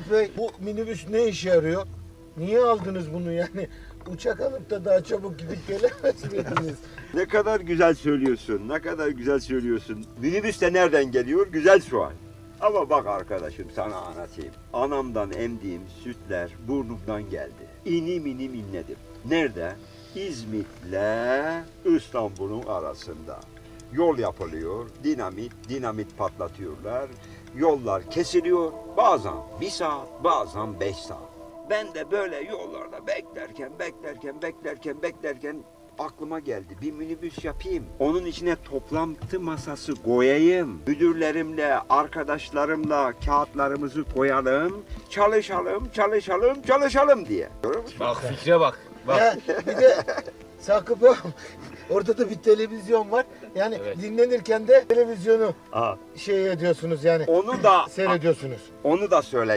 Sakıp Bey bu minibüs ne işe yarıyor? Niye aldınız bunu yani? Uçak alıp da daha çabuk gidip gelemez miydiniz? Ne kadar güzel söylüyorsun, ne kadar güzel söylüyorsun. Minibüs de nereden geliyor? Güzel sual. Ama bak arkadaşım sana anlatayım. Anamdan emdiğim sütler burnumdan geldi. İnim inim inledim. Nerede? İzmit'le İstanbul'un arasında. Yol yapılıyor, dinamit, dinamit patlatıyorlar. Yollar kesiliyor. Bazen bir saat, bazen beş saat. Ben de böyle yollarda beklerken, beklerken, beklerken, beklerken aklıma geldi. Bir minibüs yapayım. Onun içine toplantı masası koyayım. Müdürlerimle, arkadaşlarımla kağıtlarımızı koyalım. Çalışalım, çalışalım, çalışalım diye. Bak fikre bak. Bak. Ha, bir de Sakıp orada da bir televizyon var. Yani Evet. dinlenirken de televizyonu Aa, şey ediyorsunuz yani onu da seyrediyorsunuz. onu da söyle.